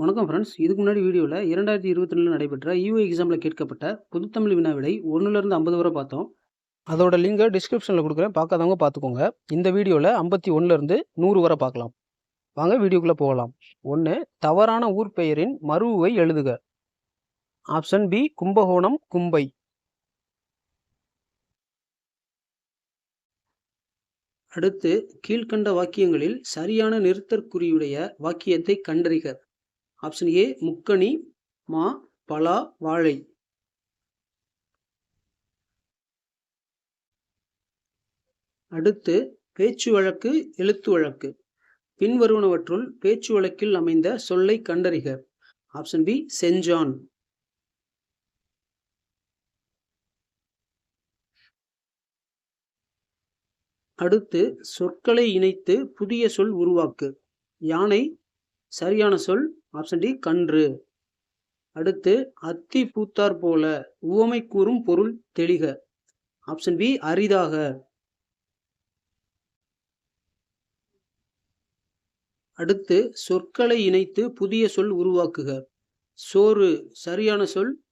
வணக்கம் ஃப்ரெண்ட்ஸ். இதுக்கு முன்னாடி வீடியோவில் இரண்டாயிரத்தி இருபத்தி ரெண்டில் நடைபெற்ற யூஏ எக்ஸாமில் கேட்கப்பட்ட புதுத்தமிழ் வினா விடை 1லேருந்து 50 வரை பார்த்தோம். அதோட லிங்கை டிஸ்கிரிப்ஷனில் கொடுக்குறேன் பார்க்காதவங்க பார்த்துக்கோங்க. இந்த வீடியோவில் ஐம்பத்தி ஒன்றுலேருந்து நூறு வரை பார்க்கலாம். வாங்க வீடியோக்குள்ளே போகலாம். ஒன்று தவறான ஊர் பெயரின் மருவை எழுதுக. ஆப்ஷன் பி கும்பகோணம், கும்பை. அடுத்து கீழ்க்கண்ட வாக்கியங்களில் சரியான நிறுத்தற்குறியுடைய வாக்கியத்தை கண்டறிக. ஆப்ஷன் ஏ முக்கணி, மா, பலா, வாழை. அடுத்து பேச்சு வழக்கு, எழுத்து வழக்கு. பின்வருவனவற்றுள் பேச்சு வழக்கில் அமைந்த சொல்லை கண்டறிக. ஆப்ஷன் பி செஞ்சான். அடுத்து சொற்களை இணைத்து புதிய சொல் உருவாக்கு. யானை சரியான சொல் ஆப்ஷன் டி கன்று. அடுத்து அத்தி பூத்தாற் போல உவமை கூறும் பொருள் தெளிக. ஆப்ஷன் பி அரிதாக. அடுத்து சொற்களை இணைத்து புதிய சொல் உருவாக்குக. சோறு சரியான சொல்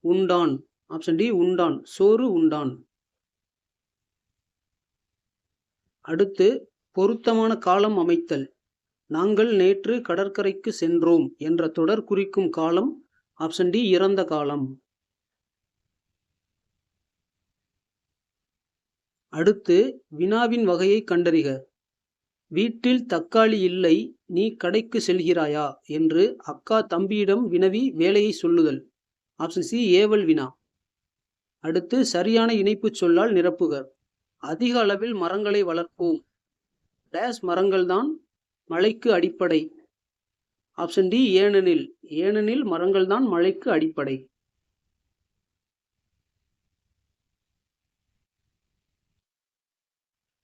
உண்டான். ஆப்ஷன் டி உண்டான். சோறு உண்டான். அடுத்து பொருத்தமான காலம் அமைத்தல். நாங்கள் நேற்று கடற்கரைக்கு சென்றோம் என்ற தொடர் குறிக்கும் காலம் ஆப்ஷன் டி இறந்த காலம். அடுத்து வினாவின் வகையை கண்டறிக. வீட்டில் தக்காளி இல்லை நீ கடைக்கு செல்கிறாயா என்று அக்கா தம்பியிடம் வினவி வேலையை சொல்லுதல். ஆப்ஷன் சி ஏவல் வினா. அடுத்து சரியான இணைப்புச் சொல்லால் நிரப்புக. அதிக அளவில் மரங்களை வளர்ப்போம். டேஸ் மரங்கள்தான் மழைக்கு அடிப்படை. ஆப்ஷன் டி ஏனெனில். ஏனெனில் மரங்கள்தான் மழைக்கு அடிப்படை.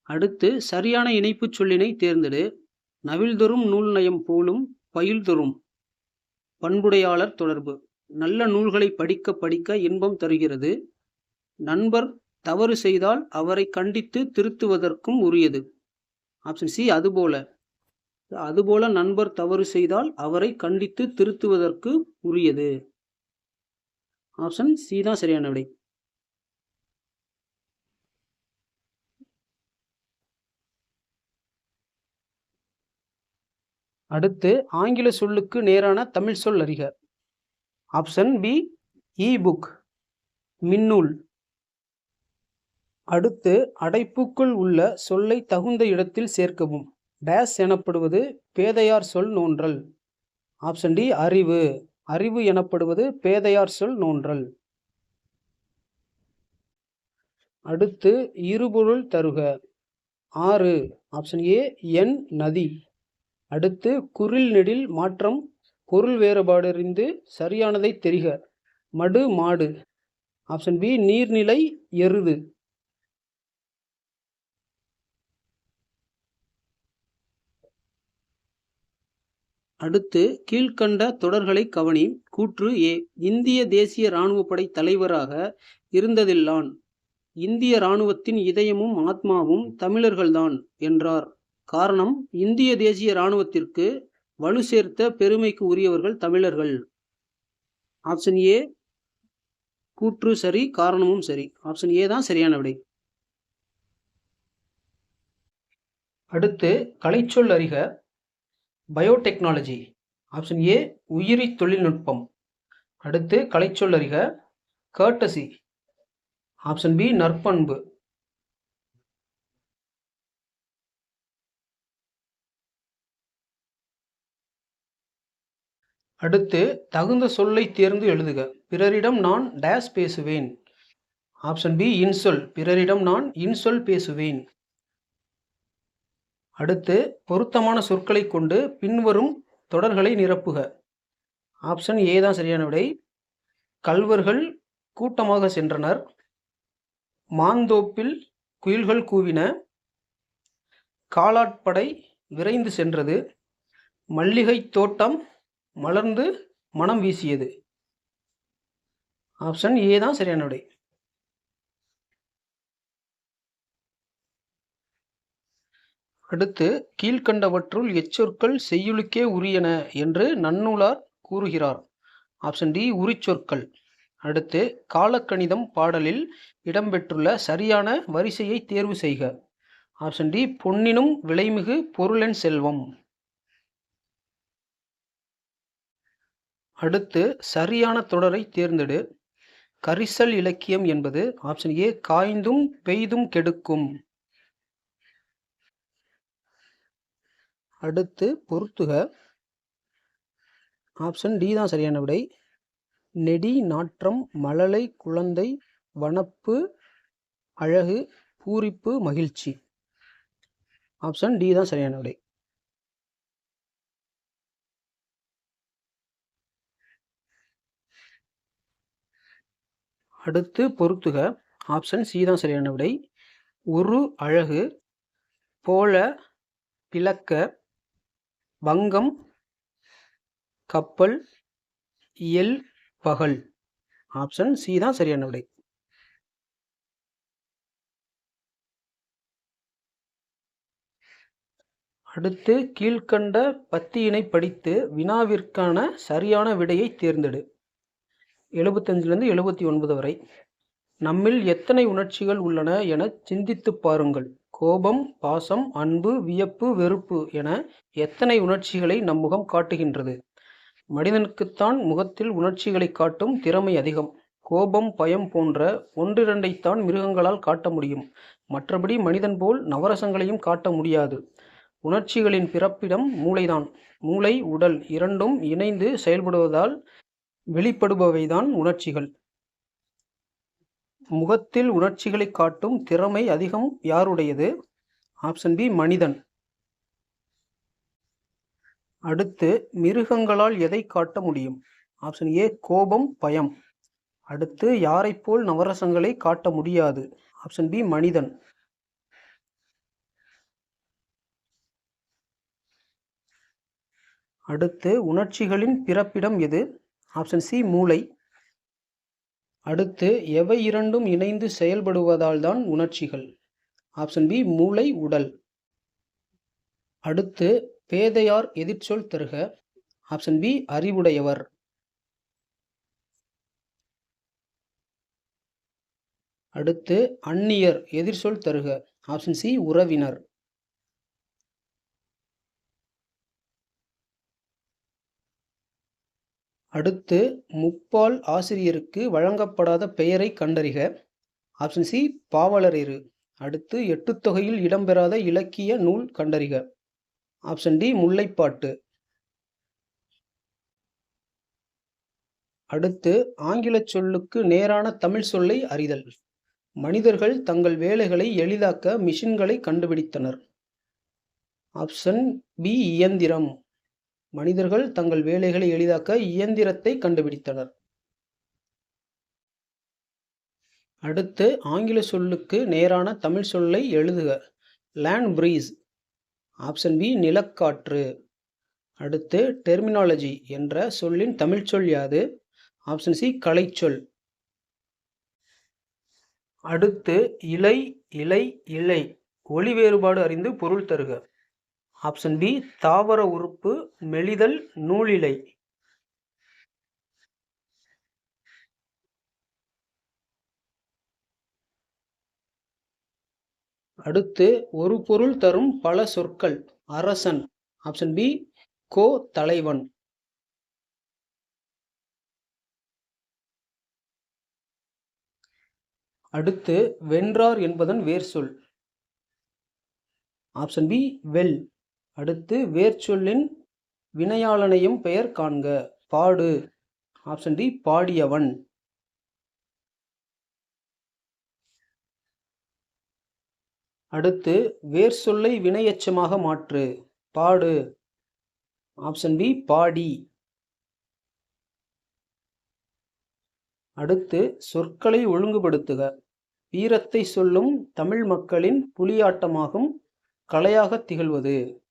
அடுத்து சரியான இணைப்புச் சொல்லினை தேர்ந்தெடு. நவில்தொரும் நூல் நயம் போலும் பயில்தொரும் பண்புடையாளர் தொடர்பு. நல்ல நூல்களை படிக்க படிக்க இன்பம் தருகிறது. நண்பர் தவறு செய்தால் அவரை கண்டித்து திருத்துவதற்கும் உரியது. ஆப்ஷன் சி அதுபோல. அதுபோல நண்பர் தவறு செய்தால் அவரை கண்டித்து திருத்துவதற்கு உரியது. ஆப்ஷன் சி தான் சரியான விடை. அடுத்து ஆங்கில சொல்லுக்கு நேரான தமிழ் சொல் அறிக. ஆப்ஷன் பி இ புக் மின்னூல். அடுத்து அடைப்புக்குள் உள்ள சொல்லை தகுந்த இடத்தில் சேர்க்கவும். டேஸ் எனப்படுவது பேதையார் சொல் நோன்றல். ஆப்ஷன் டி அறிவு. அறிவு எனப்படுவது பேதையார் சொல் நோன்றல். அடுத்து இருபொருள் தருக. ஆறு ஆப்ஷன் ஏ என் நதி. அடுத்து குரில் நெடில் மாற்றம் பொருள் வேறுபாடறிந்து சரியானதை தெரிக. மடு மாடு. ஆப்ஷன் பி நீர்நிலை எருது. அடுத்து கீழ்க்கண்ட தொடர்களைக் கவனி. கூற்று ஏ இந்திய தேசிய இராணுவப்படை தலைவராக இருந்ததில்லான். இந்திய இராணுவத்தின் இதயமும் ஆத்மாவும் தமிழர்கள்தான் என்றார். காரணம் இந்திய தேசிய இராணுவத்திற்கு வலு சேர்த்த பெருமைக்கு உரியவர்கள் தமிழர்கள். ஆப்ஷன் ஏ கூற்று சரி காரணமும் சரி. ஆப்ஷன் ஏ தான் சரியான விடை. அடுத்து கலைச்சொல் அறிக. பயோடெக்னாலஜி. ஆப்ஷன் ஏ உயிரி தொழில்நுட்பம். அடுத்து கலைச்சொல் அறிக. ஆப்ஷன் பி நற்பண்பு. அடுத்து தகுந்த சொல்லை தேர்ந்து எழுதுக. பிறரிடம் நான் டேஸ் பேசுவேன். ஆப்ஷன் பி இன்சொல். பிறரிடம் நான் இன்சொல் பேசுவேன். அடுத்து பொருத்தமான சொற்களைக் கொண்டு பின்வரும் தொடர்களை நிரப்புக. ஆப்ஷன் ஏ தான் சரியான விடை. கல்வர்கள் கூட்டமாக சென்றனர். மாந்தோப்பில் குயில்கள் கூவின. காலாட்படை விரைந்து சென்றது. மல்லிகைத் தோட்டம் மலர்ந்து மனம் வீசியது. ஆப்ஷன் ஏ தான் சரியான விடை. அடுத்து கீழ்க்கண்டவற்றுள் எச்சொற்கள் செய்யுளுக்கே உரியன என்று நன்னூலார் கூறுகிறார். ஆப்ஷன் டி உரிச்சொற்கள். அடுத்து காலக்கணிதம் பாடலில் இடம்பெற்றுள்ள சரியான வரிசையை தேர்வு செய்க. ஆப்ஷன் டி பொன்னினும் விலைமிகு பொருளென் செல்வம். அடுத்து சரியான தொடரை தேர்ந்தெடு. கரிசல் இலக்கியம் என்பது ஆப்ஷன் ஏ காய்ந்தும் பெய்தும் கெடுக்கும். அடுத்து பொருத்துக ஆப்ஷன் டி தான் சரியான விடை. நெடி நாற்றம் மழலை குழந்தை வனப்பு அழகு பூரிப்பு மகிழ்ச்சி. ஆப்ஷன் டி தான் சரியான விடை. அடுத்து பொருத்துக ஆப்ஷன் சி தான் சரியான விடை. ஒரு அழகு போல பிளக்க வங்கம் கப்பல் இயல் பகல். ஆப்ஷன் சி தான் சரியான விடை. அடுத்து கீழ்கண்ட பத்தியினை படித்து வினாவிற்கான சரியான விடையை தேர்ந்தெடு. எழுபத்தஞ்சிலிருந்து எழுபத்தி ஒன்பது வரை. நம்மில் எத்தனை உணர்ச்சிகள் உள்ளன என சிந்தித்து பாருங்கள். கோபம் பாசம் அன்பு வியப்பு வெறுப்பு என எத்தனை உணர்ச்சிகளை நம் முகம் காட்டுகின்றது? மனிதனுக்குத்தான் முகத்தில் உணர்ச்சிகளை காட்டும் திறமை அதிகம். கோபம் பயம் போன்ற ஒன்றிரண்டைத்தான் மிருகங்களால் காட்ட முடியும். மற்றபடி மனிதன் போல் நவரசங்களையும் காட்ட முடியாது. உணர்ச்சிகளின் பிறப்பிடம் மூளைதான். மூளை உடல் இரண்டும் இணைந்து செயல்படுவதால் வெளிப்படுபவைதான் உணர்ச்சிகள். முகத்தில் உணர்ச்சிகளை காட்டும் திறமை அதிகம் யாருடையது? ஆப்ஷன் பி மனிதன். அடுத்து மிருகங்களால் எதை காட்ட முடியும்? ஆப்ஷன் ஏ கோபம் பயம். அடுத்து யாரைப் போல் நவரசங்களை காட்ட முடியாது? ஆப்ஷன் பி மனிதன். அடுத்து உணர்ச்சிகளின் பிறப்பிடம் எது? ஆப்ஷன் சி மூளை. அடுத்து எவை இரண்டும் இணைந்து செயல்படுவதால் தான் உணர்ச்சிகள்? ஆப்ஷன் பி மூளை உடல். அடுத்து பேதையார் எதிர்ச்சொல் தருக. ஆப்ஷன் பி அறிவுடையவர். அடுத்து அந்நியர் எதிர்சொல் தருக. ஆப்ஷன் சி உறவினர். அடுத்து முப்பால் ஆசிரியருக்கு வழங்கப்படாத பெயரை கண்டறிக. ஆப்ஷன் சி பாவலரேறு அடுத்து எட்டுத்தொகையில் இடம்பெறாத இலக்கிய நூல் கண்டறிக. ஆப்ஷன் டி முல்லைப்பாட்டு. அடுத்து ஆங்கில சொல்லுக்கு நேரான தமிழ் சொல்லை அறிதல். மனிதர்கள் தங்கள் வேலைகளை எளிதாக்க மிஷின்களை கண்டுபிடித்தனர். ஆப்ஷன் பி இயந்திரம். மனிதர்கள் தங்கள் வேலைகளை எளிதாக்க இயந்திரத்தை கண்டுபிடித்தனர். அடுத்து ஆங்கில சொல்லுக்கு நேரான தமிழ் சொல்லை எழுதுக. லேண்ட் பிரீஸ் ஆப்ஷன் பி நிலக்காற்று. அடுத்து டெர்மினாலஜி என்ற சொல்லின் தமிழ் சொல் யாது? ஆப்ஷன் சி கலைச்சொல். அடுத்து இலை இலை இலை. ஒளி வேறுபாடு அறிந்து பொருள் தருக. ஆப்ஷன் பி தாவர உறுப்பு மெலிதல் நூலிலை. அடுத்து ஒரு பொருள் தரும் பல சொற்கள். அரசன். ஆப்ஷன் பி கோ தலைவன். அடுத்து வென்றார் என்பதன் வேர் சொல். ஆப்ஷன் பி வெல். அடுத்து வேர்ச்சொல்லின் வினையாளனையும் பெயர் காண்க. பாடு. ஆப்ஷன் டி பாடியவன். அடுத்து வேர் சொல்லை வினையச்சமாக மாற்று. பாடு. ஆப்ஷன் பி பாடி. அடுத்து சொற்களை ஒழுங்குபடுத்துக. வீரத்தை சொல்லும் தமிழ் மக்களின் புலியாட்டமாகும் கலையாக திகழ்வது.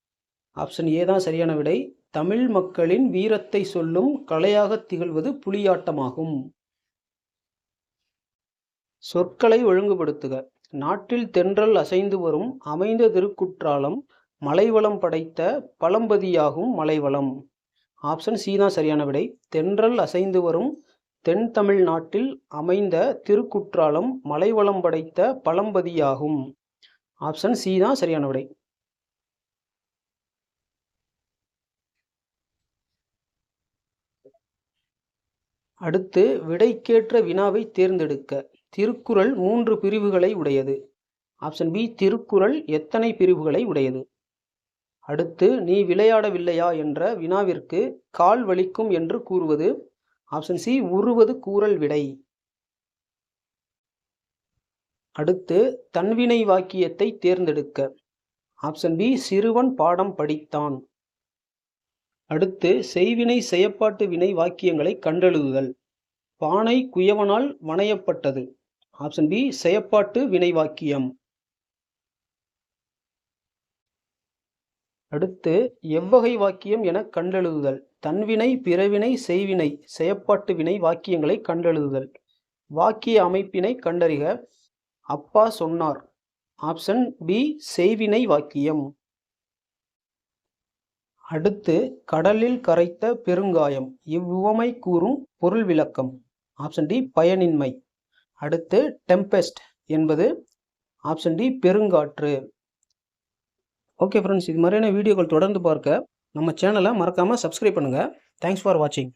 ஆப்ஷன் ஏ தான் சரியான விடை. தமிழ் மக்களின் வீரத்தை சொல்லும் கலையாக திகழ்வது புலியாட்டமாகும். சொற்களை ஒழுங்குபடுத்துக. நாட்டில் தென்றல் அசைந்து வரும் அமைந்த திருக்குற்றாலம் மலைவளம் படைத்த பழம்பதியாகும் மலைவளம். ஆப்ஷன் சி தான் சரியான விடை. தென்றல் அசைந்து வரும் தென் தமிழ்நாட்டில் அமைந்த திருக்குற்றாலம் மலைவளம் படைத்த பழம்பதியாகும். ஆப்ஷன் சி தான் சரியான விடை. அடுத்து விடைக்கேற்ற வினாவை தேர்ந்தெடுக்க. திருக்குறள் மூன்று பிரிவுகளை உடையது. ஆப்ஷன் பி திருக்குறள் எத்தனை பிரிவுகளை உடையது? அடுத்து நீ விளையாடவில்லையா என்ற வினாவிற்கு கால் வலிக்கும் என்று கூறுவது. ஆப்ஷன் சி உருவது கூறல் விடை. அடுத்து தன்வினை வாக்கியத்தை தேர்ந்தெடுக்க. ஆப்ஷன் பி சிறுவன் பாடம் படித்தான். அடுத்து செய்வினை செயப்பாட்டு வினை வாக்கியங்களை கண்டெழுதுதல். பானை குயவனால் வணையப்பட்டது. ஆப்ஷன் பி செயப்பாட்டு வினை வாக்கியம். அடுத்து எவ்வகை வாக்கியம் என கண்டெழுதுதல். தன்வினை பிறவினை செய்வினை செயப்பாட்டு வினை வாக்கியங்களை கண்டெழுதுதல். வாக்கிய அமைப்பினை கண்டறிக. அப்பா சொன்னார். ஆப்ஷன் பி செய்வினை வாக்கியம். அடுத்து கடலில் கரைத்த பெருங்காயம். இவ்வுவமை கூறும் பொருள் விளக்கம். ஆப்ஷன் டி பயனின்மை. அடுத்து டெம்பெஸ்ட் என்பது ஆப்ஷன் டி பெருங்காற்று. ஓகே ஃப்ரெண்ட்ஸ் இது மாதிரியான வீடியோக்கள் தொடர்ந்து பார்க்க நம்ம சேனலை மறக்காமல் சப்ஸ்கிரைப் பண்ணுங்கள் தேங்க்ஸ் ஃபார் வாட்சிங்